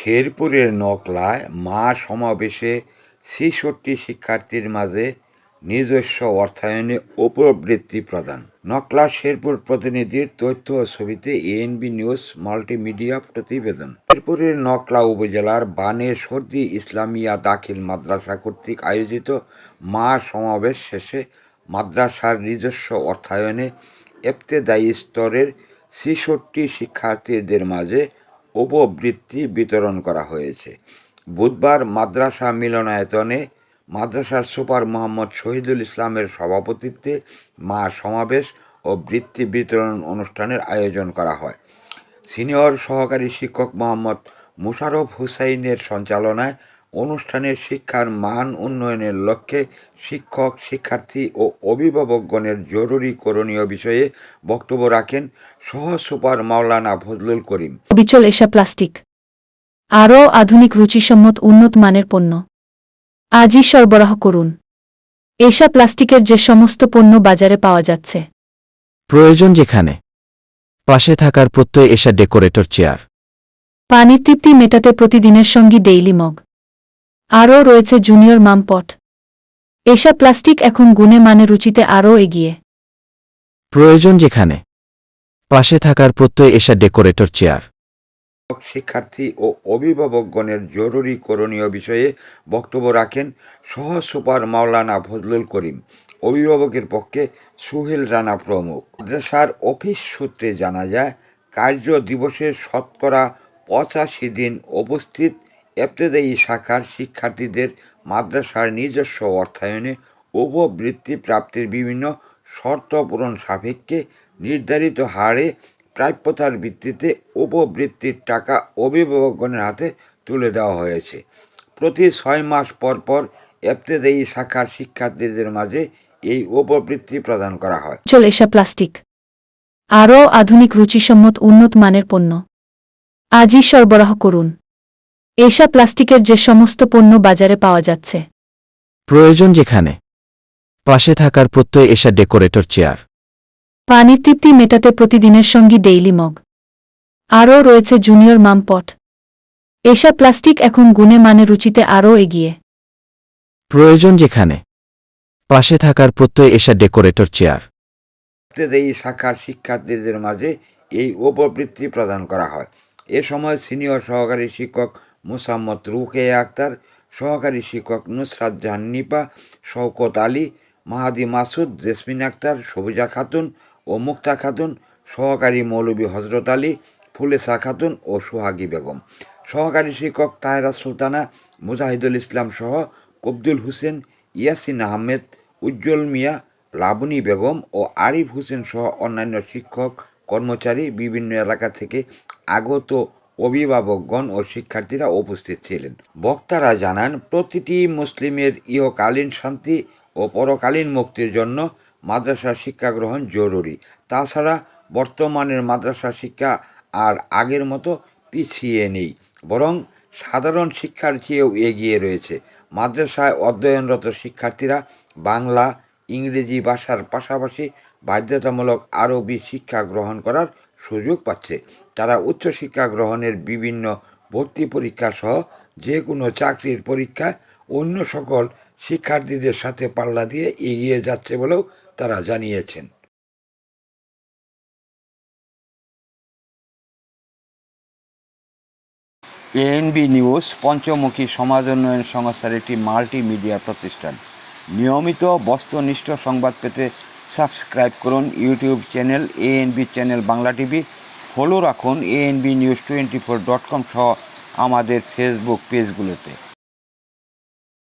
শেরপুরের নকলায় মা সমাবেশে ছেষট্টি শিক্ষার্থীর মাঝে নিজস্ব অর্থায়নে উপবৃত্তি প্রদান। নকলা শেরপুর প্রতিনিধির তথ্য ও ছবিতে এএনবি নিউজ মাল্টিমিডিয়া প্রতিবেদন। শেরপুরের নকলা উপজেলার বানে সর্দি ইসলামিয়া দাখিল মাদ্রাসা কর্তৃক আয়োজিত মা সমাবেশ শেষে মাদ্রাসার নিজস্ব অর্থায়নে এফতেদায়ী স্তরের ছেষট্টি শিক্ষার্থীদের মাঝে উপবৃত্তি বিতরণ করা হয়েছে। বুধবার মাদ্রাসা মিলনায়তনে মাদ্রাসার সুপার মোহাম্মদ শহীদুল ইসলামের সভাপতিত্বে মা সমাবেশ ও বৃত্তি বিতরণ অনুষ্ঠানের আয়োজন করা হয়। সিনিয়র সহকারী শিক্ষক মোহাম্মদ মুশারফ হুসাইনের সঞ্চালনায় অনুষ্ঠানে শিক্ষার মান উন্নয়নের লক্ষ্যে শিক্ষক শিক্ষার্থী ও অভিভাবকগণের জরুরি করণীয় বিষয়ে বক্তব্য রাখেন সহ সুপার মাওলানা ফজলুল করিম। বিচল এশা প্লাস্টিক আরও আধুনিক রুচিসম্মত উন্নত মানের পণ্য। আজই সরবরাহ করুন। এসা প্লাস্টিকের যে সমস্ত পণ্য বাজারে পাওয়া যাচ্ছে। প্রয়োজন যেখানে পাশে থাকার প্রত্যয় এসা ডেকোরেটর চেয়ার। পানির তৃপ্তি মেটাতে প্রতিদিনের সঙ্গী ডেইলি মগ। আরও রয়েছে জুনিয়র মামপট। এশা প্লাস্টিক এখন গুণে মানে রুচিতে আরও এগিয়ে। প্রয়োজন যেখানে পাশে থাকার প্রত্যয় এসা ডেকোরেটর চেয়ার। শিক্ষার্থী ও অভিভাবকগণের জরুরি করণীয় বিষয়ে বক্তব্য রাখেন সহ সুপার মাওলানা ফজলুল করিম অভিভাবকের পক্ষে সুহেল রানা প্রমুখ। মাদ্রাসার অফিস সূত্রে জানা যায় কার্য দিবসের শতকরা পঁচাশি দিন উপস্থিত এফতেদায়ী শাখার শিক্ষার্থীদের মাদ্রাসার নিজস্ব অর্থায়নে উপবৃত্তি প্রাপ্তির বিভিন্ন শর্ত পূরণ সাপেক্ষে নির্ধারিত হারে প্রাপ্যতার ভিত্তিতে উপবৃত্তির টাকা অভিভাবকগণের হাতে তুলে দেওয়া হয়েছে। প্রতি ছয় মাস পর পর এফতেদায়ী শাখার শিক্ষার্থীদের মাঝে এই উপবৃত্তি প্রদান করা হয়। চল এশা প্লাস্টিক। আরও আধুনিক রুচিসম্মত উন্নত মানের পণ্য। আজই সরবরাহ করুন। এশা প্লাস্টিকের যে সমস্ত পণ্য বাজারে পাওয়া যাচ্ছে। প্রয়োজন যেখানে? পাশে থাকার প্রত্যয় এসা ডেকোরেটর চেয়ার। পানির তৃপ্তি মেটাতে প্রতিদিনের সঙ্গী ডেইলি মগ। আরও রয়েছে জুনিয়র মামপট। এসা প্লাস্টিক এখন গুণে মানে রুচিতে আরও এগিয়ে। প্রয়োজন যেখানে? পাশে থাকার প্রত্যয় এসা ডেকোরেটর চেয়ার। এই শাখার শিক্ষার্থীদের মাঝে এই উপবৃত্তি প্রদান করা হয়। এ সময় সিনিয়র সহকারী শিক্ষক মুসাম্মদ রুকে আক্তার, সহকারী শিক্ষক নুসরাত জাহান নিপা শওকত আলী, মাহাদি মাসুদ, জেসমিন আক্তার, সবুজা খাতুন ও মুক্তা খাতুন, সহকারী মৌলবী হজরত আলী, ফুলেসা খাতুন ও সোহাগী বেগম। সহকারী শিক্ষক তাহেরা সুলতানা, মুজাহিদুল ইসলাম সহ কবদুল হোসেন, ইয়াসিন আহমেদ, উজ্জ্বল মিয়া, লাবনী বেগম ও আরিফ হোসেন সহ অন্যান্য শিক্ষক, কর্মচারী বিভিন্ন এলাকা থেকে আগত অভিভাবকগণ ও শিক্ষার্থীরা উপস্থিত ছিলেন। বক্তারা জানান, প্রতিটি মুসলিমের ইহকালীন শান্তি ও পরকালীন মুক্তির জন্য মাদ্রাসা শিক্ষা গ্রহণ জরুরি। তাছাড়া বর্তমানের মাদ্রাসা শিক্ষা আর আগের মতো পিছিয়ে নেই, বরং সাধারণ শিক্ষার চেয়েও এগিয়ে রয়েছে। মাদ্রাসায় অধ্যয়নরত শিক্ষার্থীরা বাংলা, ইংরেজি ভাষার পাশাপাশি বাধ্যতামূলক আরবি শিক্ষা গ্রহণ করার সুযোগ পাচ্ছে। তারা উচ্চশিক্ষা গ্রহণের বিভিন্ন ভর্তি পরীক্ষা সহ যে কোনো চাকরির পরীক্ষায় অন্য সকল শিক্ষার্থীদের সাথে পাল্লা দিয়ে এগিয়ে যাচ্ছে বলেও তারা জানিয়েছেন। এএনবি নিউজ পঞ্চমুখী সমাজ উন্নয়ন সংস্থার একটি মাল্টিমিডিয়া প্রতিষ্ঠান। নিয়মিত বস্তুনিষ্ঠ সংবাদ পেতে সাবস্ক্রাইব করুন YouTube channel ANB channel Bangla TV. Follow রাখুন ANB news twenty four dot com সহ আমাদের ফেসবুক পেজগুলোতে